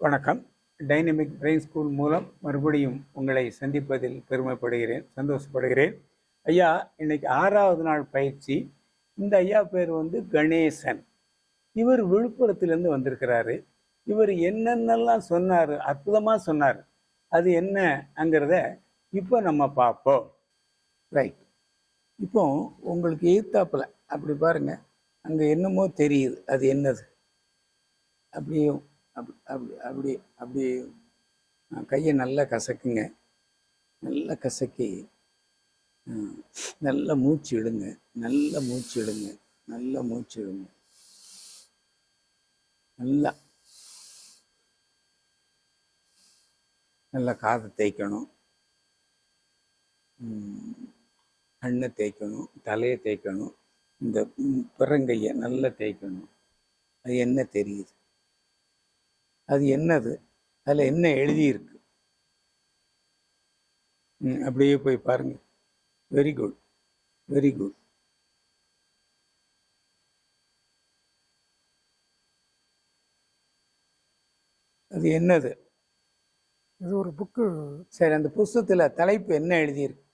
வணக்கம். Dynamic brain school மூலம் மறுபடியும் உங்களை சந்திப்பதில் பெருமைப்படுகிறேன் சந்தோஷப்படுகிறேன். ஐயா இன்னைக்கு ஆறாவது நாள் பயிற்சி. இந்த ஐயா பேர் வந்து கணேசன். இவர் விழுப்புரத்திலேருந்து வந்திருக்கிறாரு. இவர் என்னென்னலாம் சொன்னார் அற்புதமாக சொன்னார். அது என்னங்கிறத இப்போ நம்ம பார்ப்போம். ரைட் இப்போ உங்களுக்கு ஈர்த்தாப்பில் அப்படி பாருங்க. அங்கே என்னமோ தெரியுது அது என்னது? அப்படியும் அப்படி அப்படி அப்படி அப்படி கையை நல்லா கசக்குங்க. நல்லா கசக்கி நல்லா மூச்சு இடுங்க. நல்லா மூச்சு இடுங்க. நல்லா மூச்சு இடுங்க. நல்லா. நல்லா காதை தேய்க்கணும். கண்ணை தேய்க்கணும். தலையை தேய்க்கணும். இந்த பிறங்கையை நல்லா தேய்க்கணும். அது என்ன தெரியுது? அது என்னது? அதில் என்ன எழுதியிருக்கு? அப்படியே போய் பாருங்க. வெரி குட் வெரி குட் அது என்னது? இது ஒரு புக்கு. சரி அந்த புஸ்தகத்தில் தலைப்பு என்ன எழுதியிருக்கு?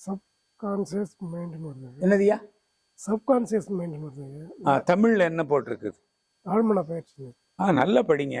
சப்கான்சியஸ் மைண்ட்னு வருதுங்க என்னதுயா சப்கான்சியஸ் ஆ தமிழில் என்ன போட்டிருக்குது? ஆழ்மன பயிற்சி. ஆ நல்லா படிங்க.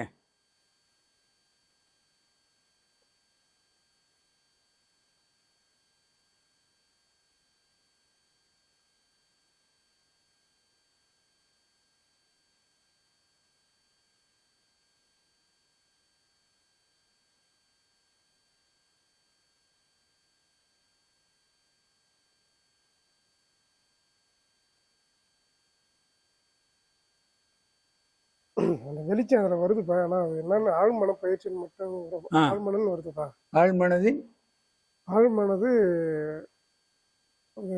அந்த வெளிச்சம் அதில் வருதுப்பா ஆனால் அது என்னன்னு ஆழ்மன பயிற்சின்னு மட்டும். ஆழ்மனன்னு வருதுப்பா ஆழ்மனதின் ஆழ்மனது?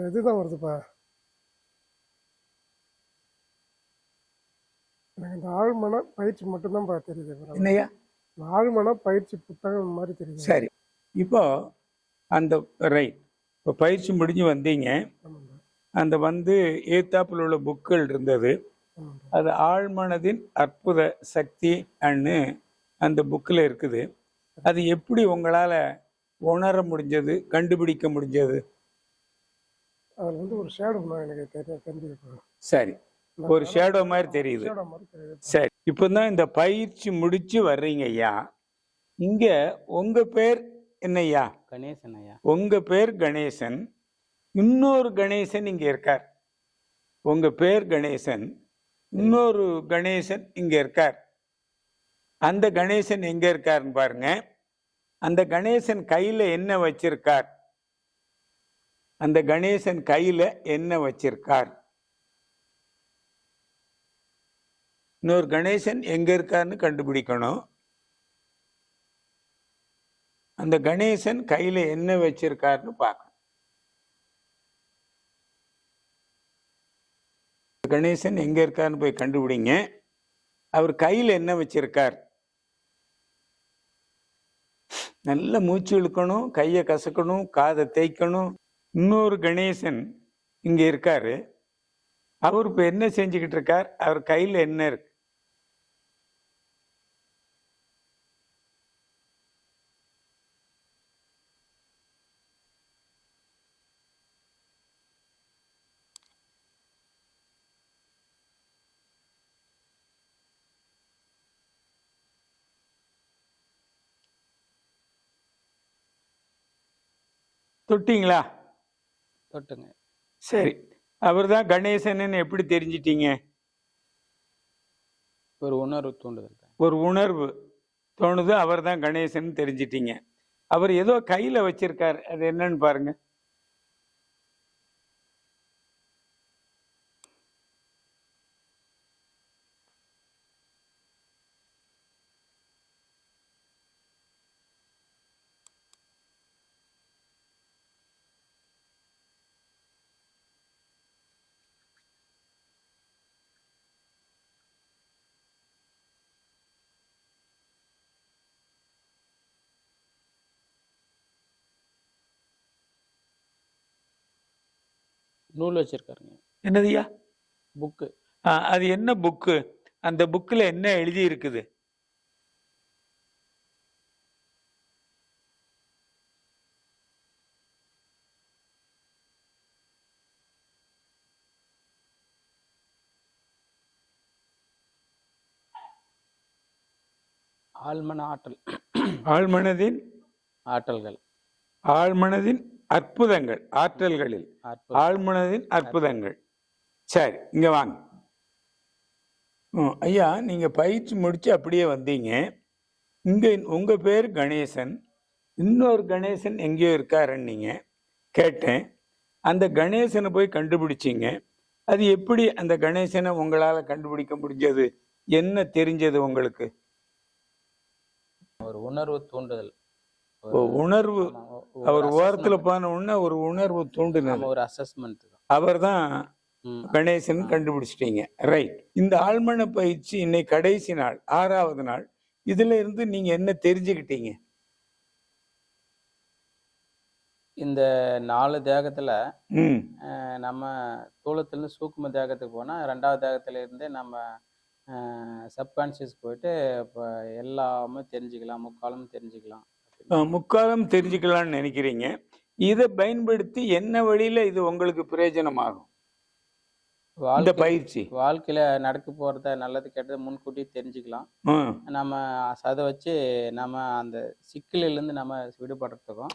இதுதான் வருதுப்பா எனக்கு இந்த ஆழ்மன பயிற்சி மட்டும்தான்ப்பா தெரியுது. அப்புறம் என்னய்யா? இந்த ஆழ்மன பயிற்சி புத்தகம் மாதிரி தெரியுது. சரி. இப்போ அந்த ரைட் இப்போ பயிற்சி முடிஞ்சு வந்தீங்க. அந்த வந்து ஏத்தாப்பில் உள்ள புக்கள் இருந்தது. அது ஆழ்மனதின் அற்புத சக்தி அன்னு அந்த புக்கில் இருக்குது. அது எப்படி உங்களால் உணர முடிஞ்சது கண்டுபிடிக்க முடிஞ்சது? அதில் வந்து ஒரு ஷேடோ எனக்கு தெரிய தெரிஞ்சுக்கப்பா சரி. ஒரு ஷேடோ மாதிரி தெரியுது. சரி. இப்போ தான் இந்த பயிற்சி முடிச்சு வர்றீங்க ஐயா. இங்க உங்க பேர் என்னய்யா கணேசன் ஐயா. உங்க பேர் கணேசன். இன்னொரு கணேசன் இங்க இருக்கார். உங்க பேர் கணேசன். இன்னொரு கணேசன் இங்க இருக்கார். அந்த கணேசன் எங்க இருக்காருன்னு பாருங்க. அந்த கணேசன் கையில என்ன வச்சிருக்கார்? அந்த கணேசன் கையில என்ன வச்சிருக்கார்? இன்னொரு கணேசன் எங்க இருக்காருன்னு கண்டுபிடிக்கணும். அந்த கணேசன் கையில என்ன வச்சிருக்காருன்னு பார்க்கணும். கணேசன் எங்க இருக்காருன்னு போய் கண்டுபிடிங்க. அவர் கையில் என்ன வச்சிருக்கார்? நல்ல மூச்சு இழுக்கணும் கையை கசக்கணும் காதை தேய்க்கணும். இன்னொரு கணேசன் இங்க இருக்காரு. அவர் இப்போ என்ன செஞ்சுக்கிட்டு இருக்கார்? அவர் கையில் என்ன இருக்கு? தொட்டிங்களா? தொட்டுங்க. சரி. அவர் தான் கணேசன்னு எப்படி தெரிஞ்சிட்டீங்க? ஒரு உணர்வு தூண்டுதல் ஒரு உணர்வு தோணுது அவர் தான் கணேசன் தெரிஞ்சிட்டீங்க. அவர் ஏதோ கையில வச்சிருக்கார். அது என்னன்னு பாருங்க. நூல் வச்சிருக்காருங்க. என்னதுயா புக்கு. அது என்ன புக்கு? அந்த புக்கில் என்ன எழுதி இருக்குது ஆழ்மன ஆற்றல். ஆழ்மனதின் ஆற்றல்கள். ஆழ்மனதின் அற்புதங்கள் ஆற்றல்களில். ஆழ்மனதின் அற்புதங்கள். சரி இங்க வாங்க. ஐயா நீங்க பயிற்சி முடிச்சு அப்படியே வந்தீங்க. இங்க உங்க பேர் கணேசன். இன்னொரு கணேசன் எங்கேயோ இருக்காருன்னு நீங்க கேட்டேன். அந்த கணேசனை போய் கண்டுபிடிச்சீங்க. அது எப்படி அந்த கணேசனை உங்களால கண்டுபிடிக்க முடிஞ்சது? என்ன தெரிஞ்சது உங்களுக்கு? ஒரு உணர்வு தூண்டுதல். உணர்வு அவர் ஓரத்துல. போன உடனே ஒரு உணர்வு தூண்டினது. ஆமா, ஒரு அசஸ்மெண்ட் தான். அவர்தான் ம். கணேசன் கண்டுபிடிச்சிட்டீங்க. ரைட் இந்த ஆழ்மன பயிற்சி இன்னைக்கு கடைசி நாள் ஆறாவது நாள். இதுல இருந்து நீங்க என்ன தெரிஞ்சுக்கிட்டீங்க? இந்த நாலு தேகத்துல நம்ம தூளத்திலிருந்து சூக்கும தேகத்துக்கு போனா ரெண்டாவது தேகத்துல இருந்தே நம்ம சப்கான்சியஸ் போயிட்டு இப்போ எல்லாமே தெரிஞ்சுக்கலாம் முக்காலமும் தெரிஞ்சுக்கலாம். முக்காலம் தெரிஞ்சுக்கலாம்னு நினைக்கிறீங்க. இதை பயன்படுத்தி என்ன வழியில இது உங்களுக்கு பிரயோஜனமாகும்? இந்த பயிற்சி. வாழ்க்கையில நடக்க போறத நல்லது கெட்டது முன்கூட்டி தெரிஞ்சுக்கலாம். நம்ம அதை வச்சு நம்ம அந்த சிக்கலிலிருந்து நம்ம விடுபடுறதுக்கும்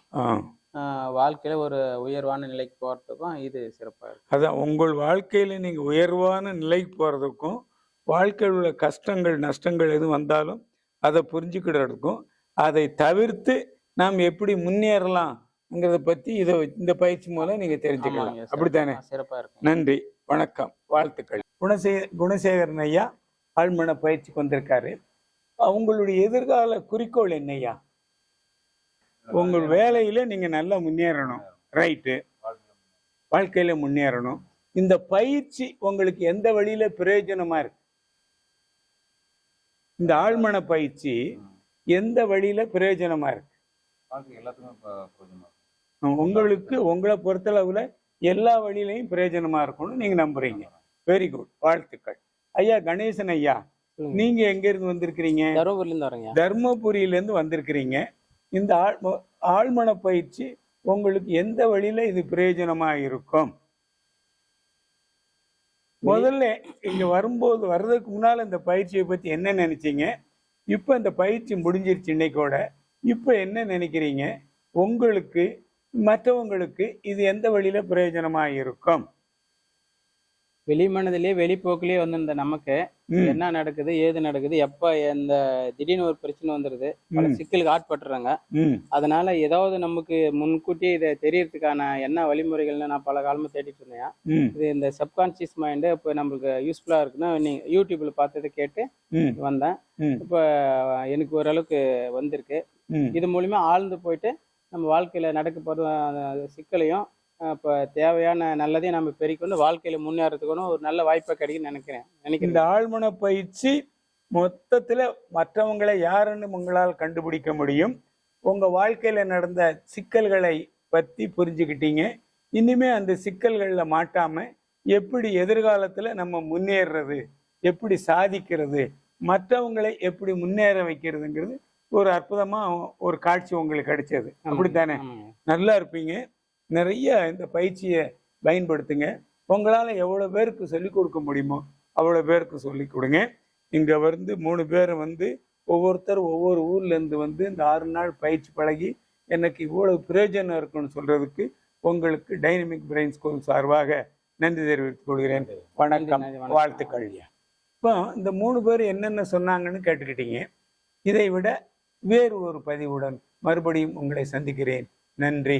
வாழ்க்கையில ஒரு உயர்வான நிலைக்கு போறதுக்கும் இது சிறப்பா இருக்கு. அதான் உங்கள் வாழ்க்கையில நீங்க உயர்வான நிலைக்கு போறதுக்கும் வாழ்க்கையில் உள்ள கஷ்டங்கள் நஷ்டங்கள் எதுவும் வந்தாலும் அதை புரிஞ்சுக்கிறதுக்கும் அதை தவிர்த்து நாம் எப்படி முன்னேறலாம்ங்கிறத பத்தி இதை இந்த பயிற்சி மூலம் நீங்க தெரிஞ்சுக்கலாம். அப்படித்தானே? சிறப்பா- சிறப்பா இருக்கும். நன்றி. வணக்கம். வாழ்த்துக்கள். குணசே குணசேகரன் ஐயா ஆழ்மன பயிற்சிக்கு வந்திருக்காரு. உங்களுடைய எதிர்கால குறிக்கோள் என்னய்யா? உங்கள் வேலையில நீங்க நல்லா முன்னேறணும். ரைட்டு. வாழ்க்கையில முன்னேறணும். இந்த பயிற்சி உங்களுக்கு எந்த வழியில பிரயோஜனமா இருக்கு? இந்த ஆழ்மன பயிற்சி எந்த வழியில பிரயோஜனமா இருக்கு? உங்களுக்கு உங்களை பொறுத்தளவுல எல்லா வழியிலையும் பிரயோஜனமா இருக்கும்னு நீங்க நம்புறீங்க. வெரி குட் வாழ்த்துக்கள். ஐயா கணேசன் ஐயா. நீங்க எங்க இருந்து வந்திருக்கிறீங்க? தருமபுரில இருந்து வரேங்க தர்மபுரியில இருந்து வந்திருக்கிறீங்க. இந்த ஆழ்- ஆழ்மன பயிற்சி உங்களுக்கு எந்த வழியில இது பிரயோஜனமா இருக்கும்? முதல்ல இங்க வரும்போது வர்றதுக்கு முன்னால இந்த பயிற்சியை பத்தி என்ன நினைச்சீங்க? இப்ப இந்த பயிற்சி முடிஞ்சிருச்சு இன்னைக்கோட இப்போ என்ன நினைக்கிறீங்க? உங்களுக்கு மற்றவங்களுக்கு இது எந்த வழியில பிரயோஜனமா இருக்கும்? வெளிமனதிலே வெளிப்போக்கிலே வந்திருந்த நமக்கு என்ன நடக்குது ஏது நடக்குது எப்ப எந்த திடீர்னு ஒரு பிரச்சனை வந்துருது பல சிக்கலுக்கு ஆட்பட்டுறாங்க. அதனால ஏதாவது நமக்கு முன்கூட்டியே இதை தெரியறதுக்கான என்ன வழிமுறைகள்னு நான் பல காலமா தேடிட்டு இருந்தேன். இது இந்த சப்கான்சியஸ் மைண்டு இப்போ நம்மளுக்கு யூஸ்ஃபுல்லா இருக்குன்னு நீ யூடியூப்ல பார்த்ததை கேட்டு வந்தேன். இப்போ எனக்கு ஓரளவுக்கு வந்திருக்கு. இது மூலியமா ஆழ்ந்து போயிட்டு நம்ம வாழ்க்கையில நடக்க போற சிக்கலையும் இப்போ தேவையான நல்லதையும் நம்ம பெருக்கொண்டு வாழ்க்கையில முன்னேறதுக்கு ஒரு நல்ல வாய்ப்பை கிடைக்குன்னு நினைக்கிறேன். இந்த நினைக்கிறேன் ஆழ்மன பயிற்சி மொத்தத்துல மற்றவங்களை யாருன்னு உங்களால் கண்டுபிடிக்க முடியும். உங்க வாழ்க்கையில நடந்த சிக்கல்களை பத்தி புரிஞ்சுக்கிட்டீங்க. இனிமே அந்த சிக்கல்கள்ல மாட்டாம எப்படி எதிர்காலத்துல நம்ம முன்னேறுறது எப்படி சாதிக்கிறது மற்றவங்களை எப்படி முன்னேற வைக்கிறதுங்கிறது ஒரு அற்புதமா ஒரு காட்சி உங்களுக்கு கிடைச்சது. அப்படித்தானே. நல்லா இருப்பீங்க. நிறைய இந்த பயிற்சியை பயன்படுத்துங்க. உங்களால் எவ்வளோ பேருக்கு சொல்லிக் கொடுக்க முடியுமோ அவ்வளோ பேருக்கு சொல்லிக் கொடுங்க. இங்கே வந்து மூணு பேர் வந்து ஒவ்வொருத்தர் ஒவ்வொரு ஊர்ல இருந்து வந்து இந்த ஆறு நாள் பயிற்சி பழகி எனக்கு இவ்வளவு பிரயோஜனம் இருக்குன்னு சொல்றதுக்கு உங்களுக்கு டைனமிக் பிரெயின் ஸ்கூல் சார்பாக நன்றி தெரிவித்துக் கொள்கிறேன். வணக்கம். வாழ்த்துக்கள். இப்போ இந்த மூணு பேர் என்னென்ன சொன்னாங்கன்னு கேட்டுக்கிட்டீங்க. இதை விட வேறு ஒரு பதிவுடன் மறுபடியும் உங்களை சந்திக்கிறேன். நன்றி.